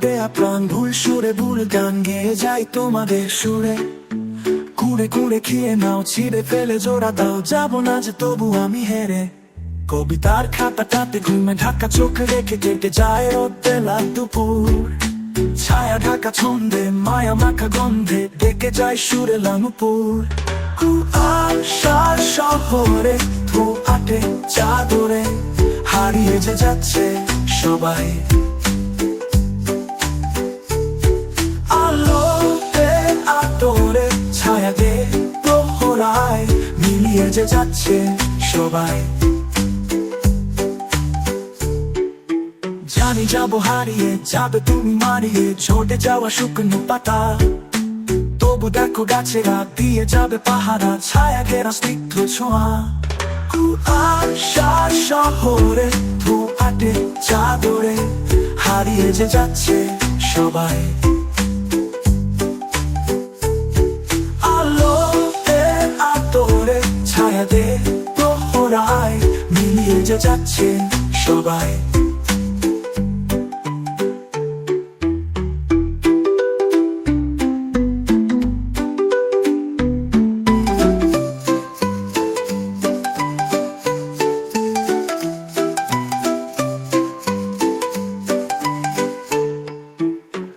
দেয়া প্রাণ, ভুল সুরে ভুল গান গেয়ে যাই তোমাদের সুরে। কুড়ে কুড়ে খেয়ে নাও, ছিঁড়ে ফেলে, জোড়া দাও, যাব না যে তবু আমি হেরে। কবিতার খাতাটাতে ঘুমে ঢাকা চোখ রেখে কেটে যায় রোদ বেলা দুপুর। ছায়া ঢাকা ছন্দে, মায়া মাখা গন্ধে ডেকে যায় সুরে লানুপুর আশার শহরে ধু আটে চাদরে হারিয়ে যে যাচ্ছে সবাই। দে প্রহরায় মিলিয়ে যে যাচ্ছে সবাই। জানি যাব হারিয়ে, যাবে তুমি মারিয়ে ছোটে যাওয়া শুকনো পাতা। তবু দেখো গাছে রাত দিয়ে যাবে পাহারা, ছায়া ঘেরা স্নিগ্ধ ছোঁয়া। কুয়াশার শহরে ধু আটে চাদরে হারিয়ে যে যাচ্ছে সবাই। মিলিয়ে যাচ্ছে সবাই।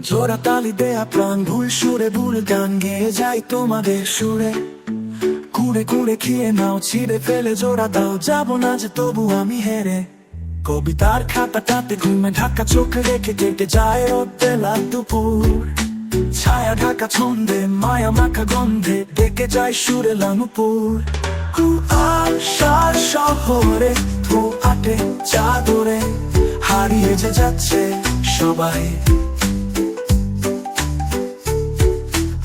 জোড়া তালি দেয়া প্রাণ, ভুল সুরে ভুল গান গেয়ে যাই তোমাদের সুরে। কুড়ে কুড়ে খেয়ে নাও, ছিঁড়ে ফেলে, জোড়া দাও। যাব না যে তবু আমি হেরে। কবিতার খাতাটাতে ঘুমে ঢাকা চোখ রেখে কেটে যায় বেলা দুপুর। ছায়া ঢাকা ছন্দে, মায়া মাখা গন্ধে ডেকে যায় সুরে লানুপুর কুয়াশার শহরে ধু আটে চাদরে হারিয়ে যে যাচ্ছে সবাই।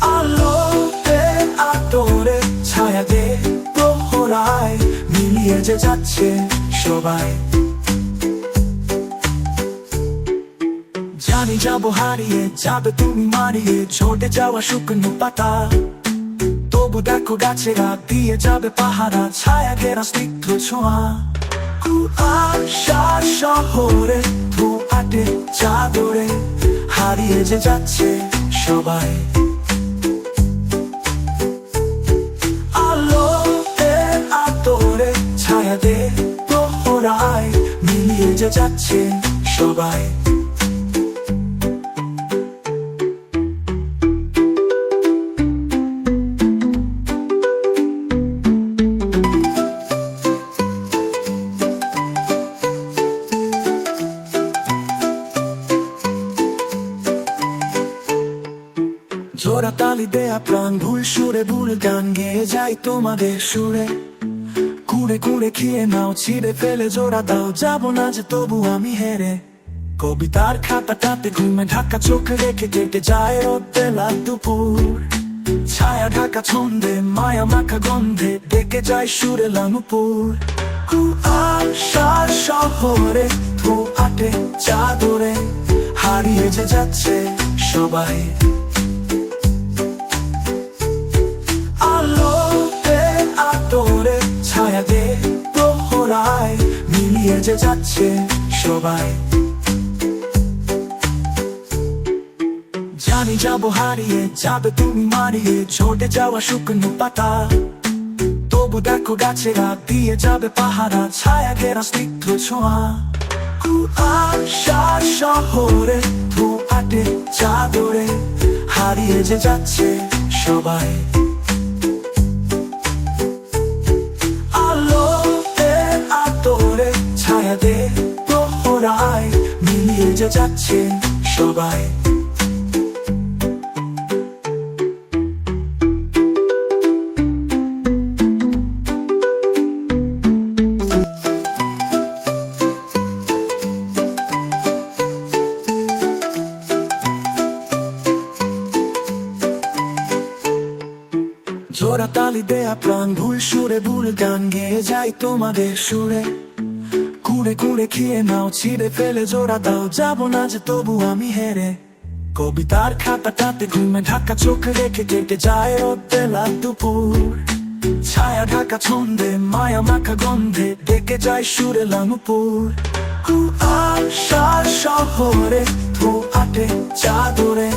আলোতে আতরে ছায়া প্রহরায় মিলিয়ে যে যাচ্ছে সবাই। জানি যাব হারিয়ে, যাবে তুমি মারিয়ে ছোটে যাওয়া শুকনো পাতা। তবু দেখো গাছে রাত দিয়ে যাবে পাহারা, ছায়া ঘেরা স্নিগ্ধ ছোঁয়া। কুয়াশার শহরে ধু আটে চাদরে হারিয়ে যে যাচ্ছে সবাই। যে যাচ্ছে সবাই। জোড়া তালি দেয়া প্রাণ, ভুল সুরে ভুল গান গেয়ে যাই তোমাদের সুরে। কুড়ে কুড়ে খেয়ে নাও, ছিঁড়ে ফেলে, জোড়া দাও। যাব না যে তবু আমি হেরে। কবিতার খাতাটাতে ঘুমে ঢাকা চোখ রেখে কেটে যায় বেলা দুপুর ছায়া ঢাকা ছন্দে, মায়া মাখা গন্ধে ডেকে যায় সুরে লানুপুর কুয়াশার শহরে ধু আটে চাদরে হারিয়ে যে যাচ্ছে সবাই। যে যাচ্ছে সবাই। জানি যাব হারিয়ে, যাবে তুমি মারিয়ে ছোটে যাওয়া শুকনো পাতা। তবু দেখো গাছে রাত দিয়ে যাবে পাহারা, ছায়া ঘেরা স্নিগ্ধ ছোঁয়া। কুয়াশার শহরে ধু আটে চাদরে হারিয়ে যে যাচ্ছে সবাই। যাচ্ছে সবাই। জোড়া তালি দেয়া প্রাণ ভুল সুরে ভুল গান গেয়ে যাই তোমাদের সুরে। কুড়ে কুড়ে খেয়ে নাও, ছিঁড়ে ফেলে, জোড়া দাও। যাব না যে তবু আমি হেরে। কবিতার খাতাটাতে ঘুমে ঢাকা চোখ রেখে কেটে যায় রোদ বেলা দুপুর। ছায়া ঢাকা ছন্দে, মায়া মাখা গন্ধে ডেকে যায় সুরে লানুপুর কুয়াশার শহরে ধোয়াটে চাদরে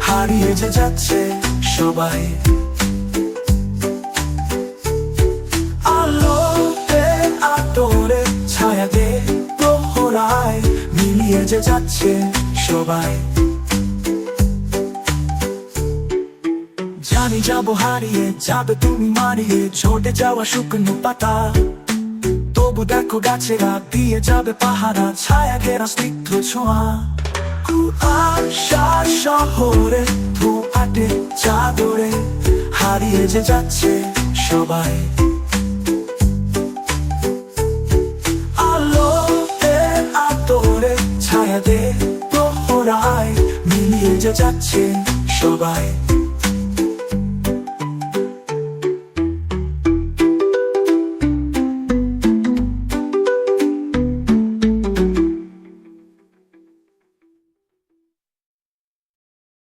হারিয়ে যে যাচ্ছে সবাই। যে যাচ্ছে সবাই। জানি যাব হারিয়ে, যাবে তুমি মারিয়ে ছোটে যাওয়া শুকনো পাতা। তবু দেখো গাছেরা, দিয়ে যাবে পাহারা, ছায়া ঘেরা স্নিগ্ধ ছোঁয়া। কুয়াশার শহরে ধোয়াটে চাদরে হারিয়ে যে যাচ্ছে সবাই। যাচ্ছে সবাই।